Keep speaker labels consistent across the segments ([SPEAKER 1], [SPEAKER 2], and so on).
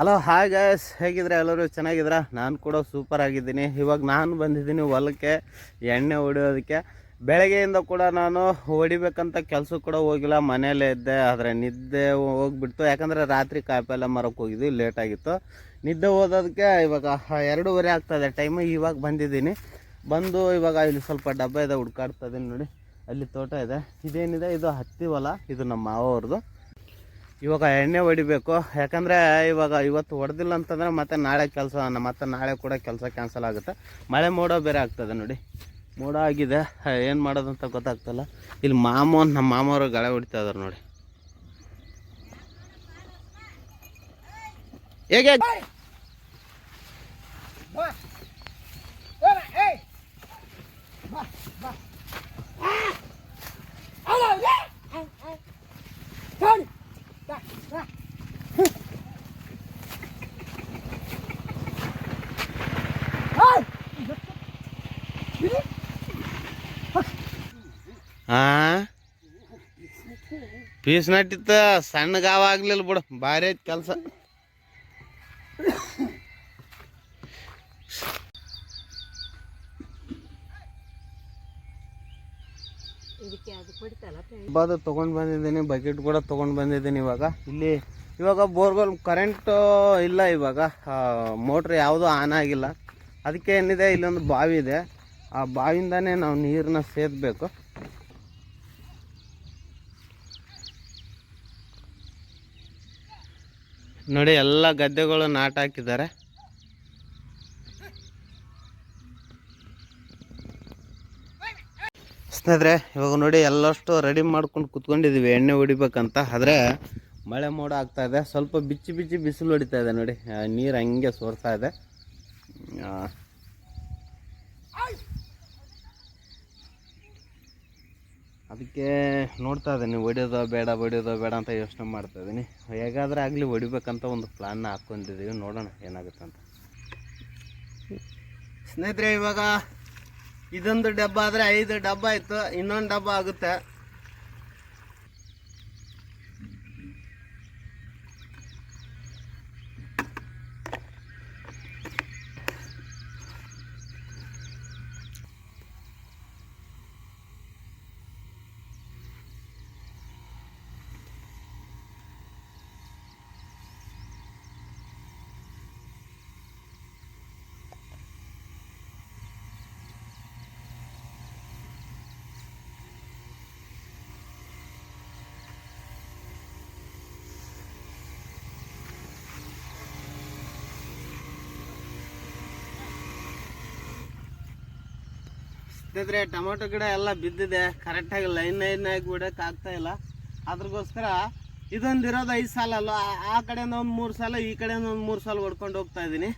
[SPEAKER 1] Hello hi ಗಾಯಸ್ ಹೇಗಿದ್ರೆ ಎಲ್ಲರೂ ಚೆನ್ನಾಗಿದ್ರ ನಾನು ಕೂಡ ಸೂಪರ್ ಆಗಿದ್ದೀನಿ. ಇವಾಗ ನಾನು ಬಂದಿದ್ದೀನಿ ಹೊಲಕ್ಕೆ, ಎಣ್ಣೆ ಹೊಡಿಯೋದಕ್ಕೆ. ಬೆಳಗ್ಗೆಯಿಂದ ಕೂಡ ನಾನು ಹೊಡಿಬೇಕಂತ ಕೆಲಸ ಕೂಡ ಹೋಗಿಲ್ಲ. ಮನೆಯಲ್ಲೇ ಇದ್ದೆ, ಆದರೆ ನಿದ್ದೆ ಹೋಗ್ಬಿಡ್ತು. ಯಾಕಂದರೆ ರಾತ್ರಿ ಕಾಯಿಪಲ್ಲೆ ಮರಕ್ಕೆ ಹೋಗಿದ್ವಿ ಲೇಟ್ ಆಗಿತ್ತು. ನಿದ್ದೆ ಹೋದೋದಕ್ಕೆ ಇವಾಗ ಎರಡೂವರೆ ಆಗ್ತದೆ ಟೈಮು ಇವಾಗ ಬಂದಿದ್ದೀನಿ. ಬಂದು ಇವಾಗ ಇಲ್ಲಿ ಸ್ವಲ್ಪ ಡಬ್ಬ ಇದೆ, ಹುಡ್ಕಾಡ್ತಾ ಇದೀನಿ ನೋಡಿ. ಅಲ್ಲಿ ತೋಟ ಇದೆ. ಇದೇನಿದೆ? ಇದು ಹತ್ತಿ ಹೊಲ. ಇದು ನಮ್ಮ ಮಾವವ್ರದ್ದು. ಇವಾಗ ಎಣ್ಣೆ ಹೊಡಿಬೇಕು. ಯಾಕಂದರೆ ಇವಾಗ ಇವತ್ತು ಹೊಡೆದಿಲ್ಲ ಅಂತಂದರೆ ಮತ್ತೆ ನಾಳೆ ಕೆಲಸ, ಮತ್ತೆ ನಾಳೆ ಕೂಡ ಕೆಲಸ ಕ್ಯಾನ್ಸಲ್ ಆಗುತ್ತೆ. ಮಳೆ ಮೋಡ ಬೇರೆ ಆಗ್ತದೆ ನೋಡಿ. ಮೋಡ ಆಗಿದೆ. ಏನು ಮಾಡೋದಂತ ಗೊತ್ತಾಗ್ತಲ್ಲ. ಇಲ್ಲಿ ಮಾಮ, ನಮ್ಮ ಮಾಮವರು ಗಳೆ ಹೊಡಿತಾ ಇದಾರೆ ನೋಡಿ. ಹೇಗೆ? ಹಾಂ ಪೀಸ್ ನಟ್ಟಿತ್ತ ಸಣ್ಣ ಗಾವ ಆಗ್ಲಿಲ್ಲ ಬಿಡು. ಭಾರಿ ಐತಿ ಕೆಲಸ. ಬಾದು ತೊಗೊಂಡು ಬಂದಿದ್ದೀನಿ ಬಕೆಟ್ ಕೂಡ ತೊಗೊಂಡು ಬಂದಿದ್ದೀನಿ ಇವಾಗ. ಇಲ್ಲಿ ಇವಾಗ ಬೋರ್ವೆಲ್ ಕರೆಂಟ್ ಇಲ್ಲ ಇವಾಗ. ಮೋಟ್ರ್ ಯಾವುದೂ ಆನ್ ಆಗಿಲ್ಲ. ಅದಕ್ಕೆ ಏನಿದೆ, ಇಲ್ಲೊಂದು ಬಾವಿ ಇದೆ. ಆ ಬಾವಿಯಿಂದನೇ ನಾವು ನೀರನ್ನ ಸೇದಬೇಕು. ನೋಡಿ, ಎಲ್ಲ ಗದ್ದೆಗಳು ನಾಟ ಹಾಕಿದ್ದಾರೆ. ಸ್ನೇಹಿತರೆ, ಇವಾಗ ನೋಡಿ ಎಲ್ಲಷ್ಟು ರೆಡಿ ಮಾಡ್ಕೊಂಡು ಕುತ್ಕೊಂಡಿದ್ದೀವಿ ಎಣ್ಣೆ ಹೊಡಿಬೇಕಂತ. ಆದರೆ ಮಳೆ ಮೋಡ ಆಗ್ತಾ ಇದೆ, ಸ್ವಲ್ಪ ಬಿಚ್ಚಿ ಬಿಚ್ಚಿ ಬಿಸಿಲು ಹೊಡಿತಾ ಇದೆ ನೋಡಿ. ನೀರು ಹಂಗೆ ಸೋರ್ತಾ ಇದೆ. ಅದಕ್ಕೆ ನೋಡ್ತಾ ಇದ್ದೀನಿ, ಹೊಡಿಯೋದೋ ಬೇಡ ಹೊಡಿಯೋದೋ ಬೇಡ ಅಂತ ಯೋಚನೆ ಮಾಡ್ತಾ ಇದ್ದೀನಿ. ಹೇಗಾದ್ರೆ ಆಗಲಿ ಹೊಡಿಬೇಕಂತ ಒಂದು ಪ್ಲಾನ್ನ ಹಾಕ್ಕೊಂಡಿದ್ದೀವಿ ನೋಡೋಣ ಏನಾಗುತ್ತೆ ಅಂತ. ಸ್ನೇಹಿತರೆ, ಇವಾಗ ಇದೊಂದು ಡಬ್ಬ ಆದರೆ ಐದು ಡಬ್ಬ ಆಯಿತು ಇನ್ನೊಂದು ಡಬ್ಬ ಆಗುತ್ತೆ. ಸ್ನೇಹಿತರೆ ಟೊಮೆಟೊ ಗಿಡ ಎಲ್ಲ ಬಿದ್ದಿದೆ. ಕರೆಕ್ಟಾಗಿ ಲೈನ್ ಲೈನ್ ಆಗಿ ಬಿಡಕ್ಕೆ ಆಗ್ತಾ ಇಲ್ಲ. ಅದ್ರಗೋಸ್ಕರ ಇದೊಂದು ಇರೋದು ಐದು ಸಾಲ ಅಲ್ಲ ಆ ಕಡೆಯಿಂದ ಒಂದು ಮೂರು ಸಲ, ಈ ಕಡೆಯಿಂದ ಒಂದು ಮೂರು ಸಲ ಹೊಡ್ಕೊಂಡು ಹೋಗ್ತಾ ಇದ್ದೀನಿ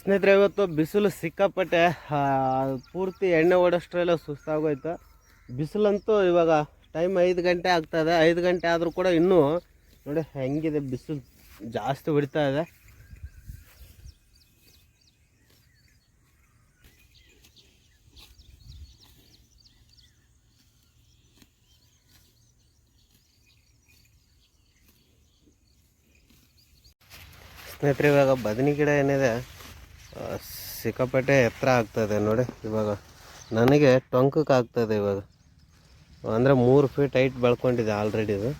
[SPEAKER 1] ಸ್ನೇಹಿತರೆ, ಇವತ್ತು ಬಿಸಿಲು ಸಿಕ್ಕಾಪಟ್ಟೆ ಪೂರ್ತಿ ಎಣ್ಣೆ ಓಡೋಷ್ಟ್ರೆಲ್ಲ ಸುಸ್ತಾಗೋಯ್ತು. ಬಿಸಿಲಂತೂ ಇವಾಗ ಟೈಮ್ ಐದು ಗಂಟೆ ಆಗ್ತಾಯಿದೆ ಐದು ಗಂಟೆ ಆದರೂ ಕೂಡ ಇನ್ನೂ ನೋಡಿ ಹೆಂಗಿದೆ ಬಿಸಿಲು. ಜಾಸ್ತಿ ಹೊಡಿತಾ ಇದೆ. ಸ್ನೇಹಿತರೆ, ಇವಾಗ ಬದನಿ ಗಿಡ ಏನಿದೆ ಸಿಕ್ಕಾಪಟ್ಟೆ ಎತ್ತರ ಆಗ್ತದೆ ನೋಡಿ ಇವಾಗ. ನನಗೆ ಟೊಂಕಕ್ಕೆ ಆಗ್ತದೆ ಇವಾಗ. ಅಂದರೆ ಮೂರು ಫೀಟ್ ಹೈಟ್ ಬೆಳ್ಕೊಂಡಿದೆ ಆಲ್ರೆಡಿ ಇದು.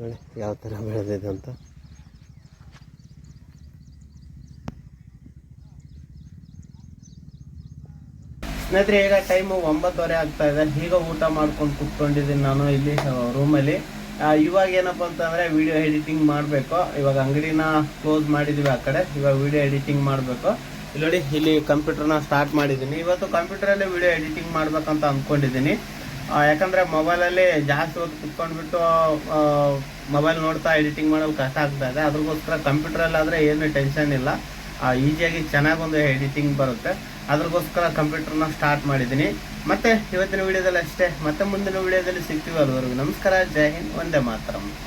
[SPEAKER 1] ನೋಡಿ ಯಾವ ಥರ ಬೆಳೆದಿದೆ ಅಂತ. ಸ್ನೇಹಿತರೆ, ಈಗ ಟೈಮು ಒಂಬತ್ತುವರೆ ಆಗ್ತಾ ಇದೆ. ಈಗ ಊಟ ಮಾಡ್ಕೊಂಡು ಕುತ್ಕೊಂಡಿದ್ದೀನಿ ನಾನು ಇಲ್ಲಿ ರೂಮಲ್ಲಿ ಇವಾಗ ಏನಪ್ಪ ಅಂತಂದರೆ ವಿಡಿಯೋ ಎಡಿಟಿಂಗ್ ಮಾಡಬೇಕು. ಇವಾಗ ಅಂಗಡಿನ ಕ್ಲೋಸ್ ಮಾಡಿದ್ದೀವಿ ಆ ಕಡೆ. ಇವಾಗ ವಿಡಿಯೋ ಎಡಿಟಿಂಗ್ ಮಾಡಬೇಕು. ಇಲ್ಲಿ ನೋಡಿ, ಇಲ್ಲಿ ಕಂಪ್ಯೂಟರ್ನ ಸ್ಟಾರ್ಟ್ ಮಾಡಿದ್ದೀನಿ. ಇವತ್ತು ಕಂಪ್ಯೂಟರಲ್ಲೇ ವಿಡಿಯೋ ಎಡಿಟಿಂಗ್ ಮಾಡ್ಬೇಕಂತ ಅಂದ್ಕೊಂಡಿದ್ದೀನಿ ಯಾಕಂದ್ರೆ ಮೊಬೈಲಲ್ಲಿ ಜಾಸ್ತಿ ಹೊತ್ತು ಕುತ್ಕೊಂಡ್ಬಿಟ್ಟು ಮೊಬೈಲ್ ನೋಡ್ತಾ ಎಡಿಟಿಂಗ್ ಮಾಡೋದು ಕಷ್ಟ ಆಗ್ತಾ ಇದೆ. ಅದ್ರಗೋಸ್ಕರ ಕಂಪ್ಯೂಟರಲ್ಲಿ ಆದ್ರೆ ಏನು ಟೆನ್ಷನ್ ಇಲ್ಲ. ಈಸಿಯಾಗಿ ಚೆನ್ನಾಗಿ ಒಂದು ಎಡಿಟಿಂಗ್ ಬರುತ್ತೆ. ಅದ್ರಗೋಸ್ಕರ ಕಂಪ್ಯೂಟರ್ನ ಸ್ಟಾರ್ಟ್ ಮಾಡಿದ್ದೀನಿ. ಮತ್ತೆ ಇವತ್ತಿನ ವಿಡಿಯೋದಲ್ಲಿ ಅಷ್ಟೇ. ಮತ್ತೆ ಮುಂದಿನ ವಿಡಿಯೋದಲ್ಲಿ ಸಿಗ್ತೀವಿ ಅಲ್ವರೆಗೂ ನಮಸ್ಕಾರ. ಜೈ ಹಿಂದ್. ಒಂದೇ ಮಾತರಂ.